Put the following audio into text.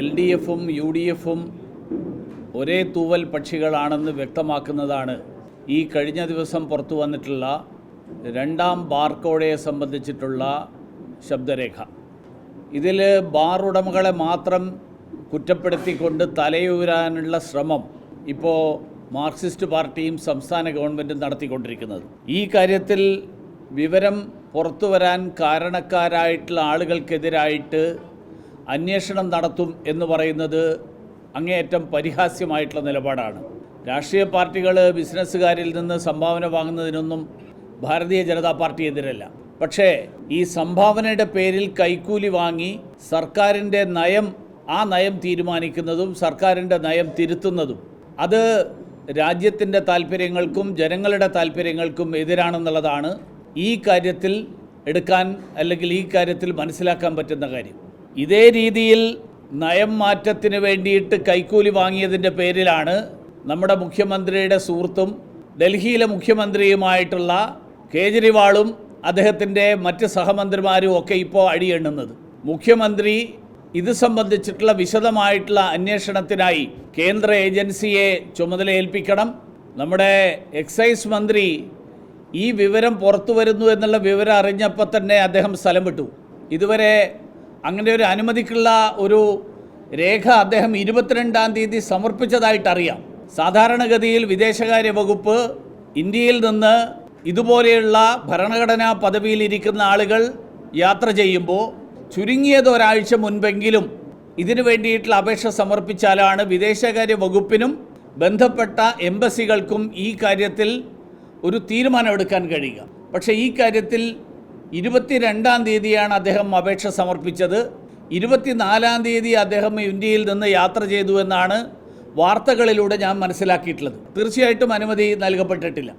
L D എഫും U D എഫും ഒരേ തൂവൽ പക്ഷികളാണെന്ന് വ്യക്തമാക്കുന്നതാണ് ഈ കഴിഞ്ഞ ദിവസം പുറത്തു വന്നിട്ടുള്ള രണ്ടാം ബാർക്കോഴയെ സംബന്ധിച്ചിട്ടുള്ള ശബ്ദരേഖ. ഇതിൽ ബാർ ഉടമകളെ മാത്രം കുറ്റപ്പെടുത്തിക്കൊണ്ട് തലയൂരാനുള്ള ശ്രമം ഇപ്പോൾ മാർക്സിസ്റ്റ് പാർട്ടിയും സംസ്ഥാന ഗവൺമെന്റും നടത്തിക്കൊണ്ടിരിക്കുന്നത്. ഈ കാര്യത്തിൽ വിവരം പുറത്തു വരാൻ കാരണക്കാരായിട്ടുള്ള ആളുകൾക്കെതിരായിട്ട് അന്വേഷണം നടത്തും എന്ന് പറയുന്നത് അങ്ങേയറ്റം പരിഹാസ്യമായിട്ടുള്ള നിലപാടാണ്. രാഷ്ട്രീയ പാർട്ടികൾ ബിസിനസ്സുകാരിൽ നിന്ന് സംഭാവന വാങ്ങുന്നതിനൊന്നും ഭാരതീയ ജനതാ പാർട്ടി എതിരല്ല. പക്ഷേ ഈ സംഭാവനയുടെ പേരിൽ കൈക്കൂലി വാങ്ങി സർക്കാരിന്റെ നയം ആ നയം തീരുമാനിക്കുന്നതും സർക്കാരിന്റെ നയം തിരുത്തുന്നതും അത് രാജ്യത്തിന്റെ താല്പര്യങ്ങൾക്കും ജനങ്ങളുടെ താല്പര്യങ്ങൾക്കും എതിരാണെന്നുള്ളതാണ് ഈ കാര്യത്തിൽ എടുക്കാൻ അല്ലെങ്കിൽ ഈ കാര്യത്തിൽ മനസ്സിലാക്കാൻ പറ്റുന്ന കാര്യം. ഇതേ രീതിയിൽ നയം മാറ്റത്തിന് വേണ്ടിയിട്ട് കൈക്കൂലി വാങ്ങിയതിന്റെ പേരിലാണ് നമ്മുടെ മുഖ്യമന്ത്രിയുടെ സുഹൃത്തും ഡൽഹിയിലെ മുഖ്യമന്ത്രിയുമായിട്ടുള്ള കേജ്രിവാളും അദ്ദേഹത്തിന്റെ മറ്റ് സഹമന്ത്രിമാരും ഒക്കെ ഇപ്പോൾ അടിയെണ്ണുന്നത്. മുഖ്യമന്ത്രി ഇത് സംബന്ധിച്ചിട്ടുള്ള വിശദമായിട്ടുള്ള അന്വേഷണത്തിനായി കേന്ദ്ര ഏജൻസിയെ ചുമതലയേൽപ്പിക്കണം. നമ്മുടെ എക്സൈസ് മന്ത്രി ഈ വിവരം പുറത്തു വരുന്നു എന്നുള്ള വിവരം അറിഞ്ഞപ്പോൾ തന്നെ അദ്ദേഹം സ്ഥലം വിട്ടു. ഇതുവരെ അങ്ങനെ ഒരു അനുമതിക്കുള്ള ഒരു രേഖ അദ്ദേഹം ഇരുപത്തിരണ്ടാം തീയതി സമർപ്പിച്ചതായിട്ടറിയാം. സാധാരണഗതിയിൽ വിദേശകാര്യ വകുപ്പ് ഇന്ത്യയിൽ നിന്ന് ഇതുപോലെയുള്ള ഭരണഘടനാ പദവിയിലിരിക്കുന്ന ആളുകൾ യാത്ര ചെയ്യുമ്പോൾ ചുരുങ്ങിയത് ഒരാഴ്ച മുൻപെങ്കിലും ഇതിനു വേണ്ടിയിട്ടുള്ള അപേക്ഷ സമർപ്പിച്ചാലാണ് വിദേശകാര്യ വകുപ്പിനും ബന്ധപ്പെട്ട എംബസികൾക്കും ഈ കാര്യത്തിൽ ഒരു തീരുമാനമെടുക്കാൻ കഴിയുക. പക്ഷേ ഈ കാര്യത്തിൽ ഇരുപത്തിരണ്ടാം തീയതിയാണ് അദ്ദേഹം അപേക്ഷ സമർപ്പിച്ചത്. ഇരുപത്തിനാലാം തീയതി അദ്ദേഹം ഇന്ത്യയിൽ നിന്ന് യാത്ര ചെയ്തു എന്നാണ് വാർത്തകളിലൂടെ ഞാൻ മനസ്സിലാക്കിയിട്ടുള്ളത്. തീർച്ചയായിട്ടും അനുമതി നൽകപ്പെട്ടിട്ടില്ല.